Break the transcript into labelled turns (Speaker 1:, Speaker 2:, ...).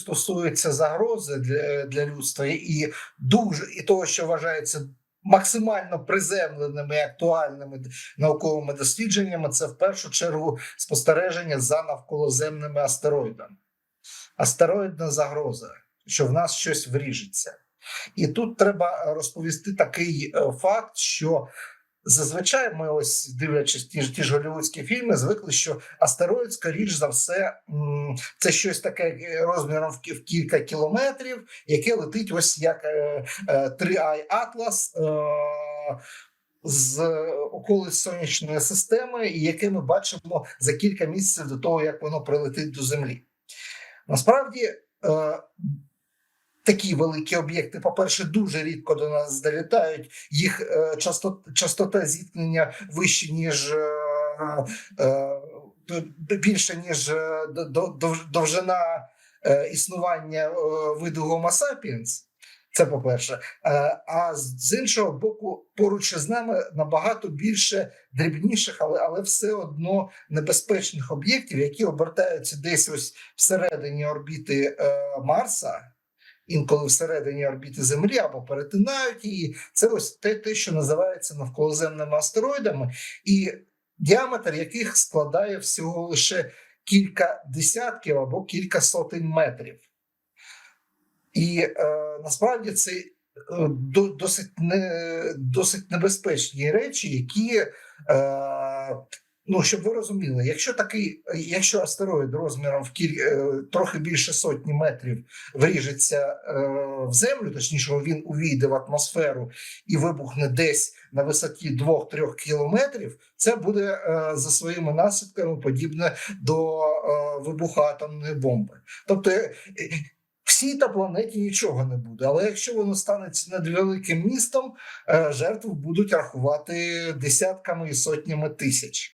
Speaker 1: стосується загрози для, для людства і дуже і того, що вважається максимально приземленими і актуальними науковими дослідженнями, це в першу чергу спостереження за навколоземними астероїдами. Астероїдна загроза, що в нас щось вріжеться. І тут треба розповісти такий е, факт, що зазвичай ми, ось дивлячись ті ж ті ж голівудські фільми, звикли, що астероїд, скоріш за все, це щось таке е, розміром в кілька кілометрів, яке летить ось як е, е, 3i Atlas. е, З околиць сонячної системи, і яке ми бачимо за кілька місяців до того, як воно прилетить до Землі. Насправді, е, такі великі об'єкти, по-перше, дуже рідко до нас долітають. Їх е, часто, частота зіткнення вище, ніж е, е, більше, ніж е, до- до- довжина е, існування е, виду Homo sapiens. Це по-перше. Е, А з іншого боку, поруч із нами набагато більше дрібніших, але, але все одно небезпечних об'єктів, які обертаються десь ось всередині орбіти Марса, інколи всередині орбіти Землі або перетинають її. Це ось те, те, що називається навколоземними астероїдами, і діаметр яких складає всього лише кілька десятків або кілька сотень метрів. І е, насправді це е, до- досить, не, досить небезпечні речі, які, е, ну щоб ви розуміли, якщо такий, якщо астероїд розміром в кіль, е, трохи більше сотні метрів вріжеться е, в землю, точніше, він увійде в атмосферу і вибухне десь на висоті 2-3 кілометрів, це буде е, за своїми наслідками подібне до вибуху атомної бомби. Тобто. Всій та планеті нічого не буде, але якщо воно станеться над великим містом, жертв будуть рахувати десятками і сотнями тисяч.